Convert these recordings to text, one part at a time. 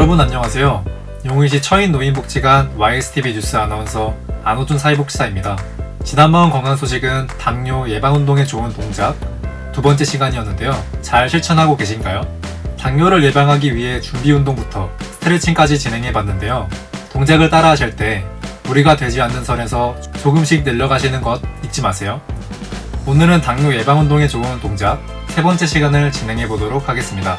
여러분 안녕하세요. 용의시 처인 노인복지관 YSTV 뉴스 아나운서 안호준 사회복지사입니다. 지난번 건강 소식은 당뇨 예방운동에 좋은 동작 두 번째 시간이었는데요. 잘 실천하고 계신가요? 당뇨를 예방하기 위해 준비 운동부터 스트레칭까지 진행해 봤는데요. 동작을 따라 하실 때 무리가 되지 않는 선에서 조금씩 늘려가시는 것 잊지 마세요. 오늘은 당뇨 예방운동에 좋은 동작 세 번째 시간을 진행해 보도록 하겠습니다.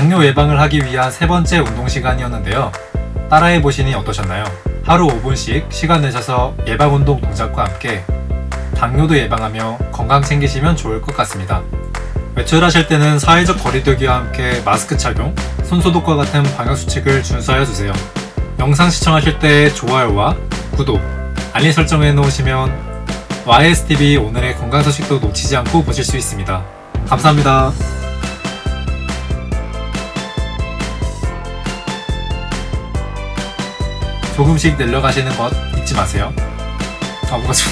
당뇨 예방을 하기 위한 세 번째 운동 시간이었는데요. 따라해 보시니 어떠셨나요? 하루 5분씩 시간 내셔서 예방 운동 동작과 함께 당뇨도 예방하며 건강 챙기시면 좋을 것 같습니다. 외출하실 때는 사회적 거리두기와 함께 마스크 착용, 손 소독과 같은 방역 수칙을 준수하여 주세요. 영상 시청하실 때 좋아요와 구독, 알림 설정해 놓으시면 YSTV 오늘의 건강 소식도 놓치지 않고 보실 수 있습니다. 감사합니다. 조금씩 늘려가시는 것 잊지 마세요. 아, 뭐가 좀.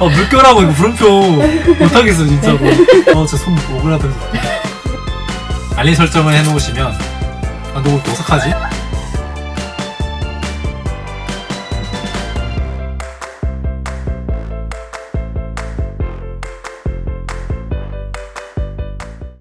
아, 물결하고 이거 물음표 못하겠어, 진짜로. 아, 저손 오그라들어. 알림 설정을 해놓으시면, 아, 너무 어색하지?